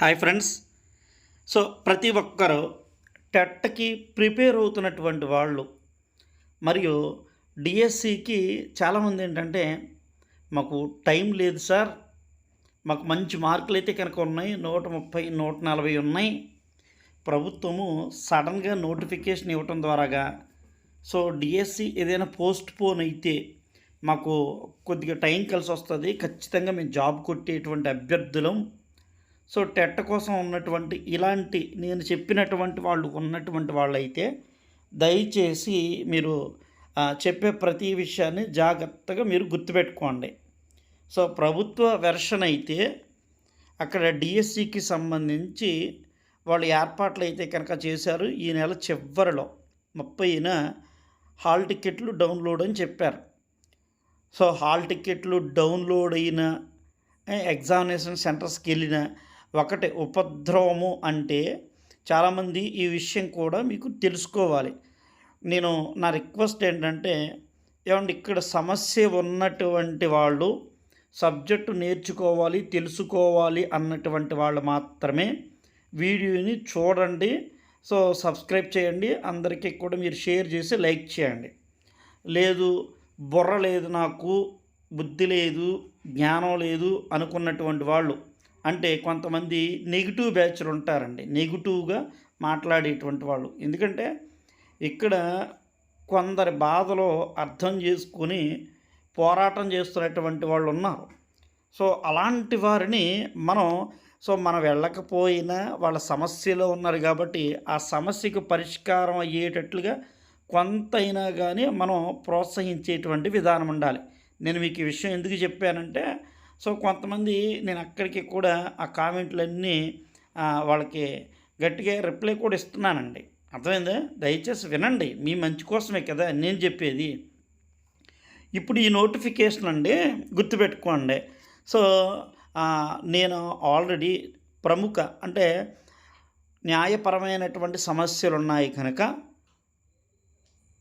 Hi friends. So ప్రతి ఒక్కరూ టెట్కి prepare అవుతున్నటువంటి వాళ్ళు మరియు డిఎస్సికి చాలామంది ఏంటంటే మాకు టైం లేదు సార్. మాకు మంచి మార్కులు అయితే కనుక ఉన్నాయి. నూట ముప్పై నూట నలభై ఉన్నాయి. ప్రభుత్వము సడన్గా నోటిఫికేషన్ ఇవ్వటం ద్వారాగా సో డిఎస్సి ఏదైనా పోస్ట్ పోన్ అయితే మాకు కొద్దిగా టైం కలిసి వస్తుంది. ఖచ్చితంగా మేము జాబ్ కొట్టేటువంటి అభ్యర్థులం సో టెట్ కోసం ఉన్నటువంటి ఇలాంటి నేను చెప్పినటువంటి వాళ్ళు ఉన్నటువంటి వాళ్ళైతే దయచేసి మీరు చెప్పే ప్రతి విషయాన్ని జాగ్రత్తగా మీరు గుర్తుపెట్టుకోండి. సో ప్రభుత్వ వెర్షన్ అయితే అక్కడ డిఎస్సికి సంబంధించి వాళ్ళు ఏర్పాట్లు అయితే కనుక చేశారు. ఈ నెల చివరిలో ముప్పైన హాల్ టికెట్లు డౌన్లోడ్ అని చెప్పారు. సో హాల్ టికెట్లు డౌన్లోడ్ అయిన ఎగ్జామినేషన్ సెంటర్స్కి వెళ్ళిన ఒకటి ఉపద్రవము అంటే చాలామంది ఈ విషయం కూడా మీకు తెలుసుకోవాలి. నేను నా రిక్వెస్ట్ ఏంటంటే ఏమండి ఇక్కడ సమస్య ఉన్నటువంటి వాళ్ళు సబ్జెక్టు నేర్చుకోవాలి తెలుసుకోవాలి అన్నటువంటి వాళ్ళు మాత్రమే వీడియోని చూడండి. సో సబ్స్క్రైబ్ చేయండి. అందరికీ కూడా మీరు షేర్ చేసి లైక్ చేయండి. లేదు బుర్ర లేదు నాకు బుద్ధి లేదు జ్ఞానం లేదు అనుకున్నటువంటి వాళ్ళు అంటే కొంతమంది నెగిటివ్ బ్యాచ్లు ఉంటారండి. నెగిటివ్గా మాట్లాడేటువంటి వాళ్ళు. ఎందుకంటే ఇక్కడ కొందరి బాధలో అర్థం చేసుకొని పోరాటం చేస్తున్నటువంటి వాళ్ళు ఉన్నారు. సో అలాంటి వారిని మనం సో మనం వెళ్ళకపోయినా వాళ్ళ సమస్యలో ఉన్నారు కాబట్టి ఆ సమస్యకు పరిష్కారం అయ్యేటట్లుగా కొంతైనా కానీ మనం ప్రోత్సహించేటువంటి విధానం ఉండాలి. నేను మీకు ఈ విషయం ఎందుకు చెప్పానంటే సో కొంతమంది నేను అక్కడికి కూడా ఆ కామెంట్లన్నీ వాళ్ళకి గట్టిగా రిప్లై కూడా ఇస్తున్నానండి. అర్థమైందా? దయచేసి వినండి. మీ మంచి కోసమే కదా నేను చెప్పేది. ఇప్పుడు ఈ నోటిఫికేషన్ అండి గుర్తుపెట్టుకోండి. సో నేను ఆల్రెడీ ప్రముఖ అంటే న్యాయపరమైనటువంటి సమస్యలు ఉన్నాయి కనుక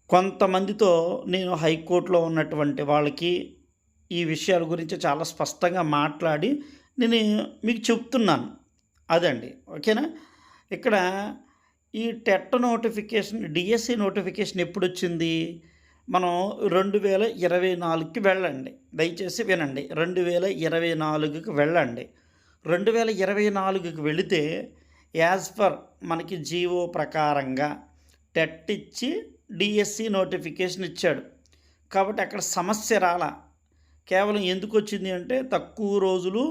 కొంతమందితో నేను హైకోర్టులో ఉన్నటువంటి వాళ్ళకి ఈ విషయాల గురించి చాలా స్పష్టంగా మాట్లాడి నేను మీకు చెప్తున్నాను. అదండి. ఓకేనా? ఇక్కడ ఈ టెట్ నోటిఫికేషన్ డిఎస్సి నోటిఫికేషన్ ఎప్పుడు వచ్చింది మనం రెండు వేల ఇరవై నాలుగుకి వెళ్ళండి. దయచేసి వినండి. రెండు వేల ఇరవై నాలుగుకి వెళ్ళండి. రెండు వేల ఇరవై నాలుగుకి వెళితే యాజ్ పర్ మనకి జీవో ప్రకారంగా టెట్ ఇచ్చి డిఎస్సి నోటిఫికేషన్ ఇచ్చాడు. కాబట్టి అక్కడ సమస్య రాలా. కేవలం ఎందుకు వచ్చింది అంటే తక్కువ రోజులు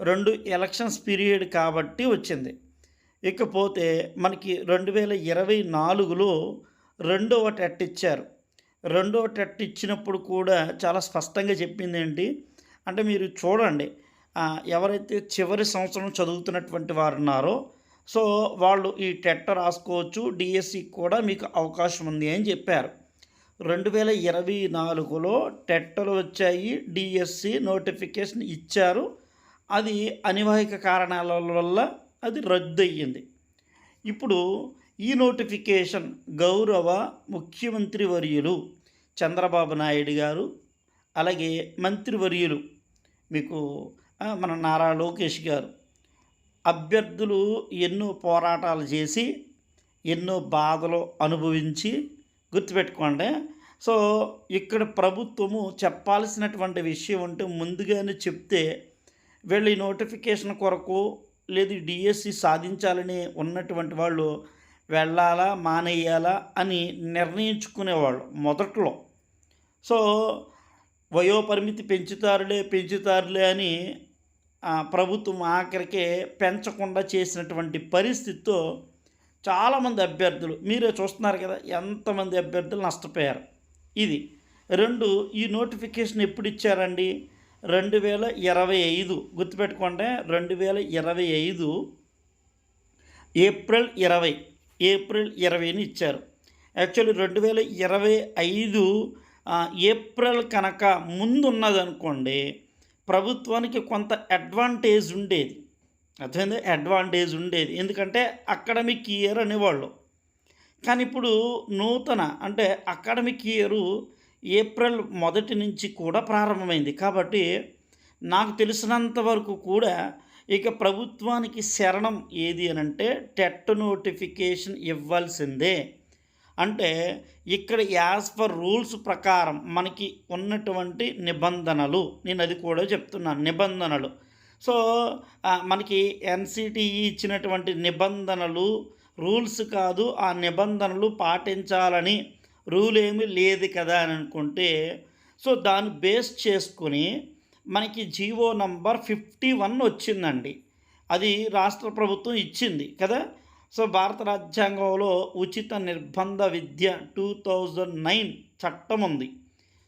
రెండు ఎలక్షన్స్ పీరియడ్ కాబట్టి వచ్చింది. ఇకపోతే మనకి రెండు వేల ఇరవై నాలుగులో రెండవ టెట్ ఇచ్చారు. రెండవ టెట్ ఇచ్చినప్పుడు కూడా చాలా స్పష్టంగా చెప్పింది ఏంటి అంటే మీరు చూడండి ఎవరైతే చివరి సంవత్సరం చదువుతున్నటువంటి వారు ఉన్నారో సో వాళ్ళు ఈ టెట్ రాసుకోవచ్చు డిఎస్సి కూడా మీకు అవకాశం ఉంది అని చెప్పారు. రెండు వేల ఇరవై నాలుగులో టెట్టలు వచ్చాయి డిఎస్సి నోటిఫికేషన్ ఇచ్చారు. అది అనివాహిక కారణాల వల్ల అది రద్దు అయ్యింది ఇప్పుడు ఈ నోటిఫికేషన్ గౌరవ ముఖ్యమంత్రి వర్యులు చంద్రబాబు నాయుడు గారు అలాగే మంత్రివర్యులు మీకు మన నారా లోకేష్ గారు అభ్యర్థులు ఎన్నో పోరాటాలు చేసి ఎన్నో బాధలు అనుభవించి గుర్తుపెట్టుకోండి. సో ఇక్కడ ప్రభుత్వము చెప్పాల్సినటువంటి విషయం అంటే ముందుగానే చెప్తే వీళ్ళు ఈ నోటిఫికేషన్ కొరకు లేదు డిఎస్సి సాధించాలని ఉన్నటువంటి వాళ్ళు వెళ్ళాలా మానేయాలా అని నిర్ణయించుకునేవాళ్ళు మొదట్లో. సో వయోపరిమితి పెంచుతారులే పెంచుతారులే అని ప్రభుత్వం ఆఖరికే పెంచకుండా చేసినటువంటి పరిస్థితితో చాలామంది అభ్యర్థులు మీరే చూస్తున్నారు కదా ఎంతమంది అభ్యర్థులు నష్టపోయారు. ఇది రెండు ఈ నోటిఫికేషన్ ఎప్పుడు ఇచ్చారండి? రెండు వేల ఇరవై ఐదు గుర్తుపెట్టుకోండి రెండు వేల ఇరవై ఐదు ఏప్రిల్ ఇరవై ఏప్రిల్ ఇరవైని ఇచ్చారు. యాక్చువల్లీ రెండు వేల ఇరవై ఐదు ఏప్రిల్ కనుక ముందు ఉన్నదనుకోండి ప్రభుత్వానికి కొంత అడ్వాంటేజ్ ఉండేది. అర్థమైంది? అడ్వాంటేజ్ ఉండేది. ఎందుకంటే అకాడమిక్ ఇయర్ అనేవాళ్ళు. కానీ ఇప్పుడు నూతన అంటే అకాడమిక్ ఇయరు ఏప్రిల్ మొదటి నుంచి కూడా ప్రారంభమైంది. కాబట్టి నాకు తెలిసినంత వరకు కూడా ఇక ప్రభుత్వానికి శరణం ఏది అని అంటే టెట్ నోటిఫికేషన్ ఇవ్వాల్సిందే. అంటే ఇక్కడ యాజ్ పర్ రూల్స్ ప్రకారం మనకి ఉన్నటువంటి నిబంధనలు. నేను అది కూడా చెప్తున్నాను. నిబంధనలు. సో మనకి ఎన్సిటిఈ ఇచ్చినటువంటి నిబంధనలు రూల్స్ కాదు. ఆ నిబంధనలు పాటించాలని రూల్ ఏమీ లేదు కదా అని అనుకుంటే సో దాన్ని బేస్ చేసుకుని మనకి జీవో నంబర్ ఫిఫ్టీ వన్ వచ్చిందండి. అది రాష్ట్ర ప్రభుత్వం ఇచ్చింది కదా. సో భారత రాజ్యాంగంలో ఉచిత నిర్బంధ విద్య టూ థౌజండ్ నైన్ చట్టం ఉంది.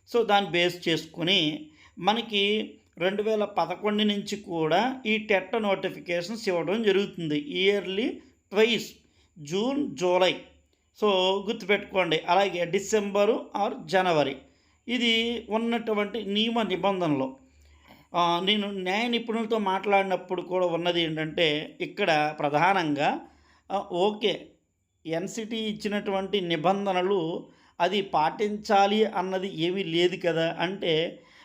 సో దాన్ని బేస్ చేసుకుని మనకి రెండు వేల పదకొండు నుంచి కూడా ఈ టెట్ నోటిఫికేషన్స్ ఇవ్వడం జరుగుతుంది. Yearly twice June July. So గుర్తుపెట్టుకోండి. అలాగే డిసెంబరు ఆర్ జనవరి. ఇది ఉన్నటువంటి నియమ నిబంధనలు. నేను న్యాయ నిపుణులతో మాట్లాడినప్పుడు కూడా ఉన్నది ఏంటంటే ఇక్కడ ప్రధానంగా ఓకే ఎన్సిటీ ఇచ్చినటువంటి నిబంధనలు అది పాటించాలి అన్నది ఏమీ లేదు కదా అంటే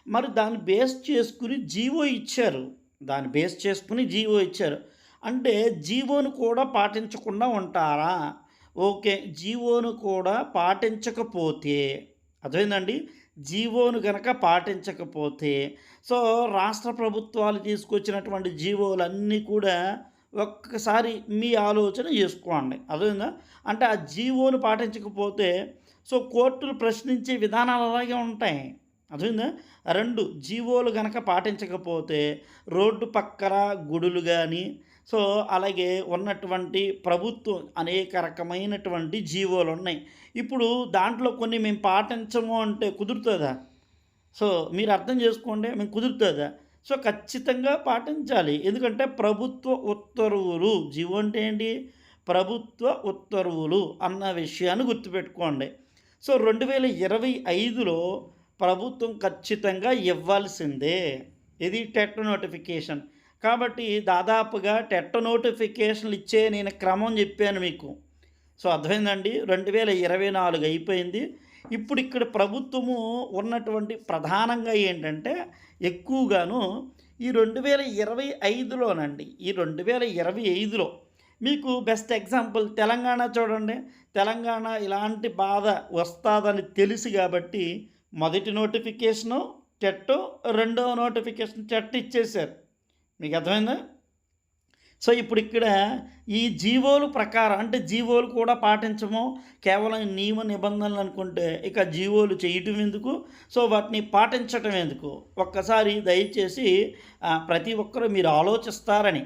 మరి దాన్ని బేస్ చేసుకుని జీవో ఇచ్చారు. దాన్ని బేస్ చేసుకుని జీవో ఇచ్చారు. అంటే జీవోను కూడా పాటించకుండా ఉంటారా? ఓకే జీవోను కూడా పాటించకపోతే అదేందండి జీవోను గనక పాటించకపోతే సో రాష్ట్ర ప్రభుత్వాలు తీసుకొచ్చినటువంటి జీవోలన్నీ కూడా ఒక్కసారి మీ ఆలోచన చేసుకోండి. అదేందా అంటే ఆ జీవోను పాటించకపోతే సో కోర్టులు ప్రశ్నించే విధానాలు అలాగే ఉంటాయి. అర్థమైందా? రెండు జీవోలు గనక పాటించకపోతే రోడ్డు పక్కన గుడులు కానీ సో అలాగే ఉన్నటువంటి ప్రభుత్వం అనేక రకమైనటువంటి జీవోలు ఉన్నాయి. ఇప్పుడు దాంట్లో కొన్ని మేము పాటించము అంటే కుదురుతుందా? సో మీరు అర్థం చేసుకోండి మేము కుదురుతుందా? సో ఖచ్చితంగా పాటించాలి. ఎందుకంటే ప్రభుత్వ ఉత్తర్వులు జీవో అంటే ఏంటి? ప్రభుత్వ ఉత్తర్వులు అన్న విషయాన్ని గుర్తుపెట్టుకోండి. సో రెండు వేల ఇరవై ఐదులో ప్రభుత్వం ఖచ్చితంగా ఇవ్వాల్సిందే. ఇది టెట్ నోటిఫికేషన్. కాబట్టి దాదాపుగా టెట్ నోటిఫికేషన్లు ఇచ్చే నేను క్రమం చెప్పాను మీకు. సో అర్థమైందండి? రెండు వేల ఇరవై నాలుగు అయిపోయింది. ఇప్పుడు ఇక్కడ ప్రభుత్వము ఉన్నటువంటి ప్రధానంగా ఏంటంటే ఎక్కువగాను ఈ రెండు వేల ఇరవై ఐదులోనండి ఈ రెండు వేల ఇరవై ఐదులో మీకు బెస్ట్ ఎగ్జాంపుల్ తెలంగాణ చూడండి. తెలంగాణ ఇలాంటి బాధ వస్తుందని తెలుసు కాబట్టి మొదటి నోటిఫికేషను టెట్ రెండవ నోటిఫికేషన్ టెట్ ఇచ్చేశారు. మీకు అర్థమైందా? సో ఇప్పుడు ఇక్కడ ఈ జీవోలు ప్రకారం అంటే జీవోలు కూడా పాటించము. కేవలం నియమ నిబంధనలు అనుకుంటే ఇక జీవోలు చేయటం ఎందుకు? సో వాటిని పాటించటం ఎందుకు? ఒక్కసారి దయచేసి ప్రతి ఒక్కరూ మీరు ఆలోచిస్తారని.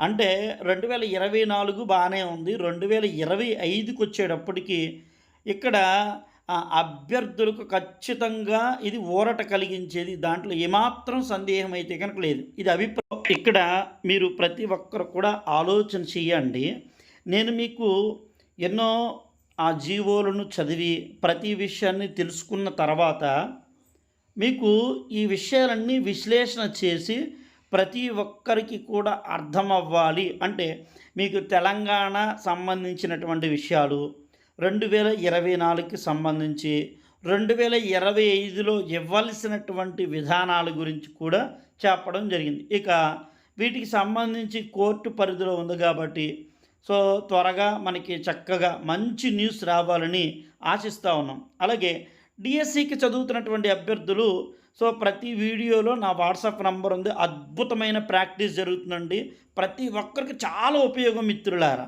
అంటే రెండు వేల ఇరవై నాలుగు బాగానే ఉంది. రెండు వేల ఇరవై ఐదుకి వచ్చేటప్పటికి ఇక్కడ అభ్యర్థులకు ఖచ్చితంగా ఇది ఊరట కలిగించేది. దాంట్లో ఏమాత్రం సందేహం అయితే కనుక లేదు. ఇది అభిప్రాయం. ఇక్కడ మీరు ప్రతి ఒక్కరు కూడా ఆలోచన చేయండి. నేను మీకు ఎన్నో ఆ జీవోలను చదివి ప్రతి విషయాన్ని తెలుసుకున్న తర్వాత మీకు ఈ విషయాలన్నీ విశ్లేషణ చేసి ప్రతి ఒక్కరికి కూడా అర్థం అవ్వాలి అంటే మీకు తెలంగాణ సంబంధించినటువంటి విషయాలు రెండు వేల ఇరవై నాలుగుకి సంబంధించి రెండు వేల ఇరవై ఐదులో ఇవ్వాల్సినటువంటి విధానాల గురించి కూడా చెప్పడం జరిగింది. ఇక వీటికి సంబంధించి కోర్టు పరిధిలో ఉంది కాబట్టి సో త్వరగా మనకి చక్కగా మంచి న్యూస్ రావాలని ఆశిస్తూ ఉన్నాం. అలాగే డిఎస్సికి చదువుతున్నటువంటి అభ్యర్థులు సో ప్రతి వీడియోలో నా వాట్సాప్ నంబర్ ఉంది. అద్భుతమైన ప్రాక్టీస్ జరుగుతుందండి. ప్రతి ఒక్కరికి చాలా ఉపయోగం మిత్రులారా.